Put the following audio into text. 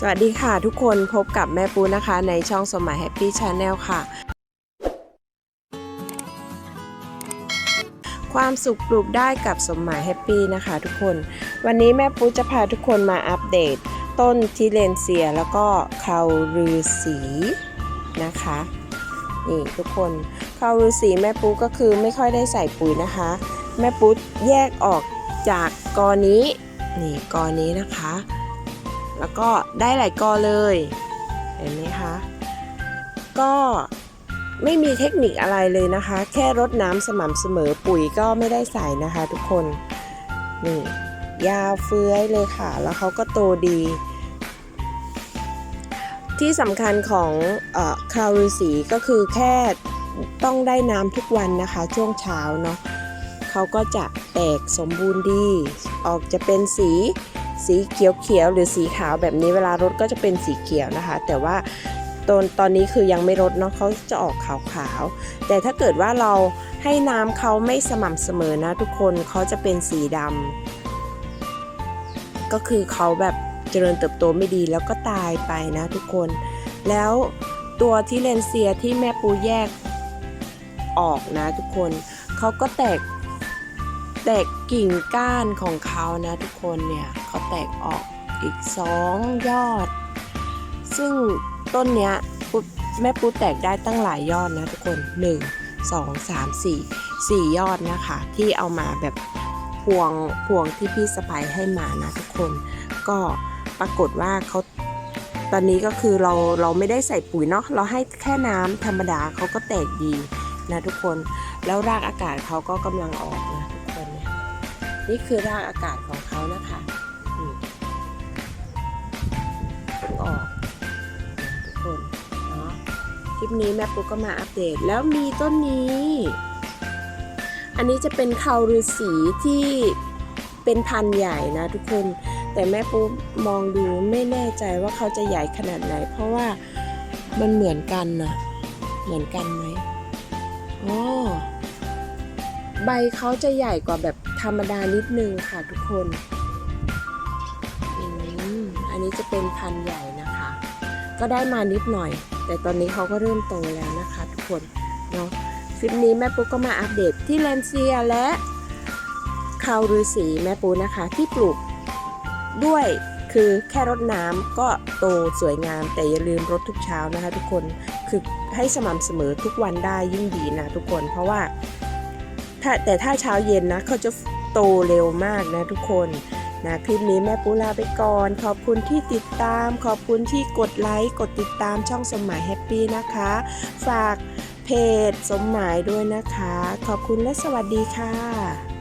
สวัสดีค่ะทุกคนพบกับแม่ปูนะคะในช่องสมัยแฮปปี้ชาแนลค่ะ ความสุขปลูกได้กับสมหมายแฮปปี้นะคะทุกคน วันนี้แม่ปูจะพาทุกคนมาอัปเดต ต้นทิเลนเซียแล้วก็คารือสีนะคะนี่ทุกคนคารือสีแม่ปูก็คือไม่ค่อยได้ใส่ปุ๋ยนะคะ แม่ปูแยกออกจากกอนี้นี่กอนี้นะคะ แล้วก็ได้หลายกอเลย เห็นไหมคะ ก็ไม่มีเทคนิคอะไรเลยนะคะ แค่รดน้ำสม่ำเสมอปุ๋ยก็ไม่ได้ใส่นะคะทุกคน นี่ยาวเฟื้อยเลยค่ะ แล้วเขาก็โตดี ที่สำคัญของออคาวฤษีก็คือแค่ต้องได้น้ำทุกวันนะคะ ช่วงเช้าเนาะเขาก็จะแตกสมบูรณ์ดี ออกจะเป็นสี สีเขียวๆหรือสีขาวแบบนี้เวลารดก็จะเป็นสีเขียวนะคะ แต่ว่าตอนตอนนี้คือยังไม่รดเนาะเขาจะออกขาวๆ แต่ถ้าเกิดว่าเราให้น้ำเขาไม่สม่ำเสมอนะทุกคนเขาจะเป็นสีดำก็คือเขาแบบเจริญเติบโตไม่ดีแล้วก็ตายไปนะทุกคน แล้วตัวที่เลนเซียที่แม่ปูแยกออกนะทุกคนเขาก็แตก แตกกิ่งก้านของเขานะทุกคนเนี่ยเขาแตกออกอีกสองยอด ซึ่งต้นเนี้ยแม่ปูแตกได้ตั้งหลายยอดนะทุกคน 1 2 3 4 4 ยอดนะคะ ที่เอามาแบบพวงพวงที่พี่สะพายให้มานะทุกคน ก็ปรากฏว่าเขาตอนนี้ก็คือเราเราไม่ได้ใส่ปุ๋ยเนาะเราให้แค่น้ำธรรมดาเขาก็แตกดีนะทุกคน แล้วรากอากาศเขาก็กำลังออก นี่คือรากอากาศของเขานะคะนี่เพิ่งออกทุกคนเนาะคลิปนี้แม่ปุ๊กก็มาอัปเดต แล้วมีต้นนี้ อันนี้จะเป็นเขาฤาษีที่เป็นพันใหญ่นะทุกคน แต่แม่ปุ๊กมองดูไม่แน่ใจว่าเขาจะใหญ่ขนาดไหน เพราะว่ามันเหมือนกันนะเหมือนกันไหมอ๋อ ใบเขาจะใหญ่กว่าแบบธรรมดานิดนึงค่ะทุกคนอืมอันนี้จะเป็นพันธุ์ใหญ่นะคะ ก็ได้มานิดหน่อย แต่ตอนนี้เขาก็เริ่มโตแล้วนะคะทุกคนเนาะคลิปนี้แม่ปุ๊กก็มาอัปเดตที่เลนเซียและคาวฤาษีแม่ปุ๊นะคะ ที่ปลูกด้วยคือแค่รดน้ำก็โตสวยงาม แต่อย่าลืมรดทุกเช้านะคะ ทุกคนคือให้สม่ำเสมอทุกวันได้ยิ่งดีนะทุกคน เพราะว่า ถ้าแต่ถ้าเช้าเย็นนะเขาจะโตเร็วมากนะทุกคนนะคลิปนี้แม่ปูลาไปก่อน ขอบคุณที่ติดตาม ขอบคุณที่กดไลค์ กดติดตามช่องสมหมายแฮปปี้นะคะ ฝากเพจสมหมายด้วยนะคะ ขอบคุณและสวัสดีค่ะ